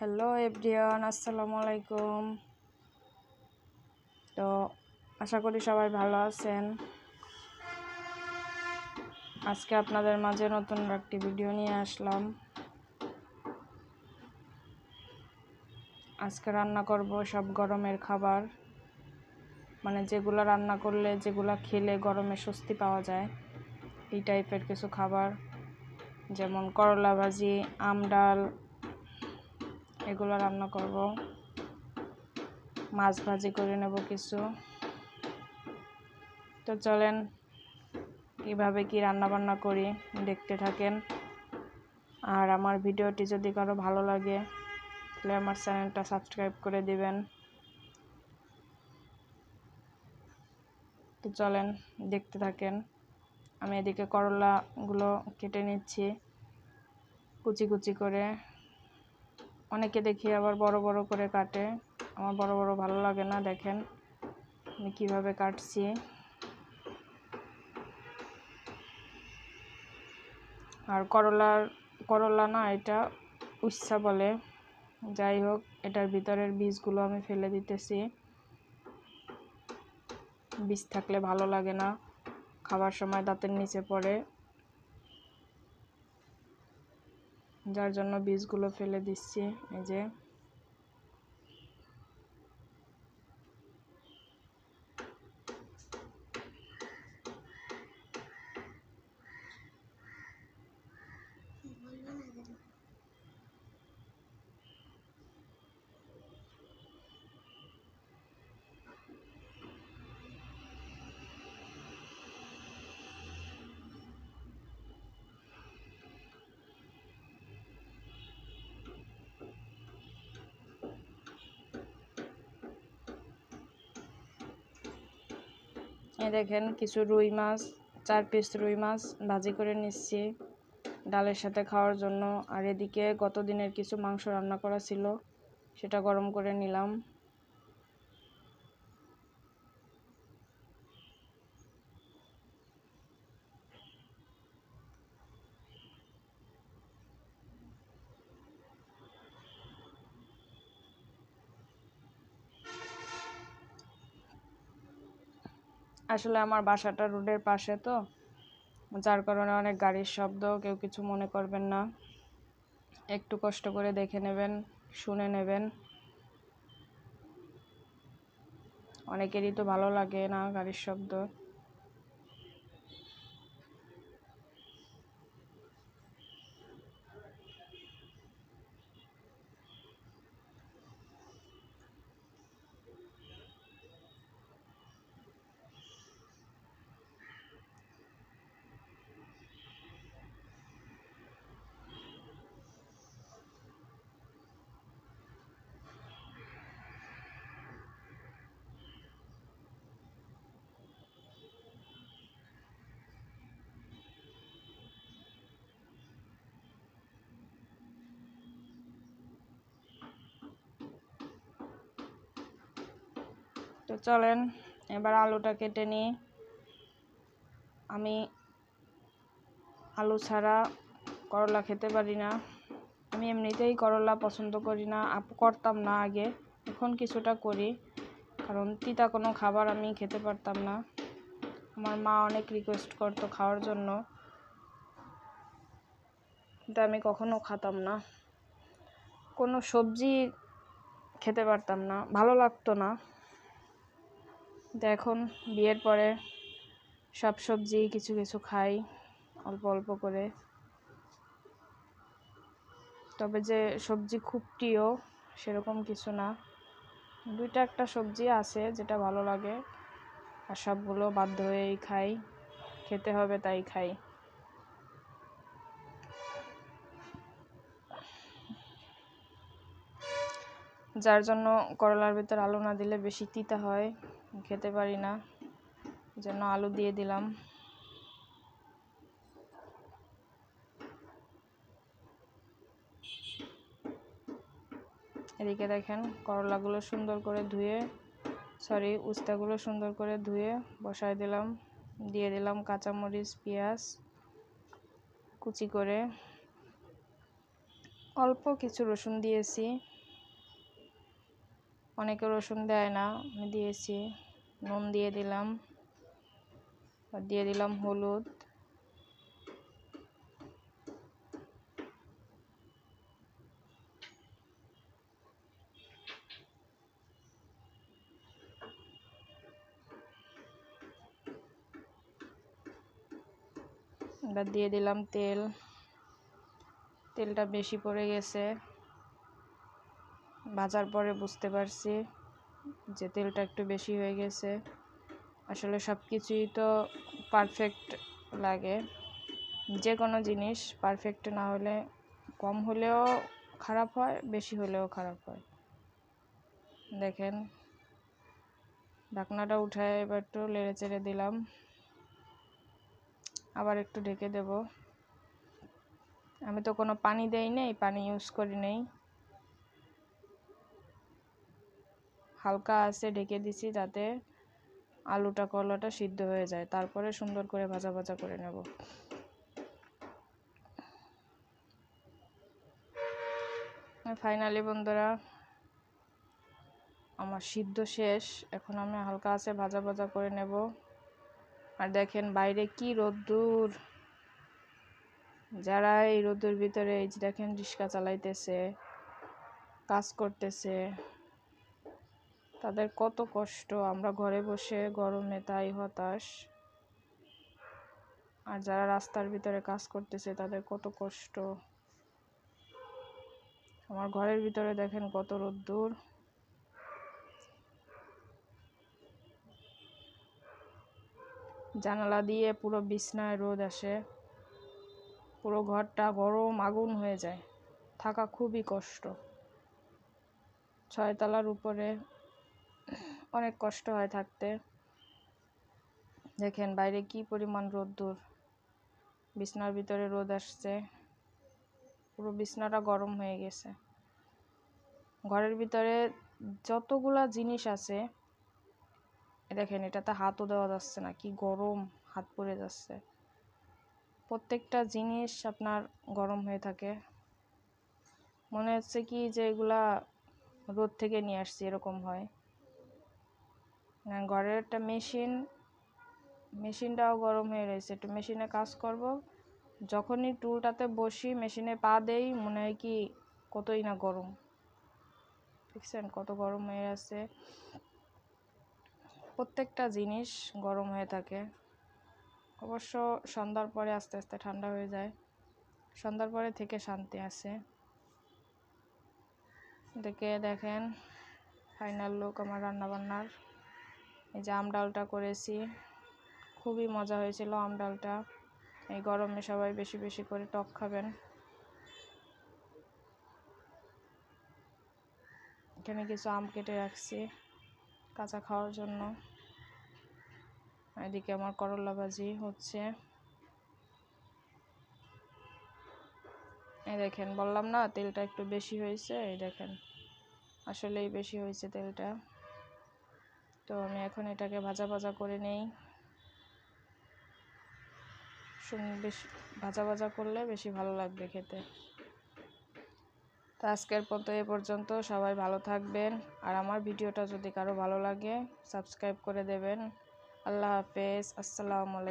Hello everyone, আসসালামু আলাইকুম। তো আশা করি সবাই ভালো আছেন। আজকে আপনাদের মাঝে নতুন একটি ভিডিও নিয়ে আসলাম। আজকে রান্না করব সব গরমের খাবার। মানে যেগুলো রান্না করলে যেগুলো খেলে গরমে স্বস্তি পাওয়া যায়, এই টাইপের কিছু খাবার। যেমন করলা ভাজি, আম ডাল এগুলো রান্না করব। মাছ ভাজি করে নেব কিছু। তো চলেন, কীভাবে কি রান্না বান্না করি দেখতে থাকেন। আর আমার ভিডিওটি যদি কারও ভালো লাগে, তাহলে আমার চ্যানেলটা সাবস্ক্রাইব করে দিবেন। তো চলেন, দেখতে থাকেন। আমি এদিকে করলাগুলো কেটে নিচ্ছি। কুচি কুচি করে অনেকে দেখি আবার বড় বড় করে কাটে। আমার বড় বড় ভালো লাগে না, দেখেন। আমি কীভাবে কাটছি। আর করলার, করলা না, এটা উচ্ছা বলে। যাই হোক, এটার ভিতরের বীজগুলো আমি ফেলে দিতেছি। বীজ থাকলে ভালো লাগে না। খাবার সময় দাঁতের নিচে পড়ে। যার জন্য বীজগুলো ফেলে দিচ্ছি এই যে। এই দেখেন কিছু রুই মাছ, চার পিস রুই মাছ ভাজি করে নিচ্ছি ডালের সাথে খাওয়ার জন্য। আর এদিকে গত দিনের কিছু মাংস রান্না করা ছিল, সেটা গরম করে নিলাম। আসলে আমার বাসাটা রোডের পাশে তো, যার কারণে অনেক গাড়ির শব্দ, কেউ কিছু মনে করবেন না। একটু কষ্ট করে দেখে নেবেন, শুনে নেবেন। অনেকেরই তো ভালো লাগে না গাড়ির শব্দ। তো চলেন, এবার আলুটা কেটে নিই। আমি আলু ছাড়া করলা খেতে পারি না। আমি এমনিতেই করলা পছন্দ করি না করতাম না আগে। এখন কিছুটা করি, কারণ তিতা কোনো খাবার আমি খেতে পারতাম না। আমার মা অনেক রিকোয়েস্ট করতো খাওয়ার জন্য। কিন্তু আমি কখনো খাতাম না। কোনো সবজি খেতে পারতাম না, ভালো লাগতো না। তো এখন বিয়ের পরে সব সবজি, কিছু কিছু খাই, অল্প অল্প করে। তবে যে সবজি খুব প্রিয়, সেরকম কিছু না। দুইটা একটা সবজি আছে যেটা ভালো লাগে, আর সবগুলো বাধ্য হয়েই খাই। খেতে হবে তাই খাই। যার জন্য করলার ভিতর আলু না দিলে বেশি তিতা হয়। খেতে পারি না। জন্য আলু দিয়ে দিলাম। এদিকে দেখেন করলাগুলো সুন্দর করে ধুয়ে সরি উস্তাগুলো সুন্দর করে ধুয়ে বসায় দিলাম। দিয়ে দিলাম কাঁচামরিচ, পেঁয়াজ, কুচি করে। অল্প কিছু রসুন দিয়েছি। অনেকে রসুন দেয় না, আমি দিয়েছি। নুন দিয়ে দিলাম। আর দিয়ে দিলাম হলুদ। এবার দিয়ে দিলাম তেল। তেলটা বেশি পড়ে গেছে। ভাজার পরে বুঝতে পারছি। যে তেলটা একটু বেশি হয়ে গেছে। আসলে সব কিছুই তো পারফেক্ট লাগে। যে কোনো জিনিস পারফেক্ট না হলে কম হলেও খারাপ হয়, বেশি হলেও খারাপ হয়। দেখেন, ঢাকনাটা উঠায় এবার একটু লেড়ে চেড়ে দিলাম। আবার একটু ঢেকে দেব। আমি তো কোনো পানি দেই নেই, পানি ইউজ করি নেই। হালকা আছে ঢেকে দিছি যাতে আলুটা কলাটা সিদ্ধ হয়ে যায়। তারপরে সুন্দর করে ভাজা ভাজা করে নেব। ফাইনালি বন্ধুরা, আমার সিদ্ধ শেষ। এখন আমি হালকা আছে ভাজা ভাজা করে নেব। আর দেখেন বাইরে কি রোদ্দুর। যারা এই রোদ্দুর ভিতরে এই যে দেখেন রিক্সা চালাইতেছে, কাজ করতেছে তাদের কত কষ্ট, আমরা ঘরে বসে গরমে তাই হতাশ। আর যারা রাস্তার ভিতরে কাজ করতেছে, তাদের কত কষ্ট। আমার ঘরের ভিতরে দেখেন কত রোদ্দুর। জানালা দিয়ে পুরো বিছনায় রোদ আসে। পুরো ঘরটা গরম, আগুন হয়ে যায়। থাকা খুবই কষ্ট। ছয়তলার উপরে অনেক কষ্ট হয় থাকতে। দেখেন বাইরে কি পরিমাণ রোদ্দুর বিছনার ভিতরে রোদ আসছে। পুরো বিছনাটা গরম হয়ে গেছে। ঘরের ভিতরে যতগুলা জিনিস আছে দেখেন এটাতে হাতও দেওয়া যাচ্ছে না, কি গরম হাত পড়ে যাচ্ছে। প্রত্যেকটা জিনিস আপনার গরম হয়ে থাকে। মনে হচ্ছে কি যে এগুলা রোদ থেকে নিয়ে আসছি, এরকম হয়। ঘরের একটা মেশিন, মেশিনটাও গরম হয়ে রয়েছে। একটু মেশিনে কাজ করব। যখনই টুলটাতে বসি, মেশিনে পা দেই, মনে হয় কি কতই না গরম। দেখছেন কত গরম হয়ে আছে। প্রত্যেকটা জিনিস গরম হয়ে থাকে। অবশ্য সন্ধ্যার পরে আস্তে আস্তে ঠান্ডা হয়ে যায়। সন্ধ্যার পরে থেকে শান্তি আছে। দেখে দেখেন, ফাইনাল লুক আমার রান্নাবান্নার। এই যে আম ডালটা করেছি। খুবই মজা হয়েছিল আম ডালটা। এই গরমে সবাই বেশি বেশি করে টক খাবেন। এখানে কিছু আম কেটে রাখছি কাঁচা খাওয়ার জন্য। এদিকে আমার করলা ভাজি হচ্ছে। এই দেখেন, বললাম না তেলটা একটু বেশি হয়েছে, এই দেখেন। আসলেই বেশি হয়েছে তেলটা। তো আমি এখন এটাকে ভাজা ভাজা করে নেই। বেশি, ভাজা ভাজা করলে বেশি ভালো লাগবে খেতে। তো আজকের মতো এ পর্যন্ত। সবাই ভালো থাকবেন। আর আমার ভিডিওটা যদি কারও ভালো লাগে সাবস্ক্রাইব করে দেবেন। আল্লাহ হাফেজ। আসসালামু আলাইকুম।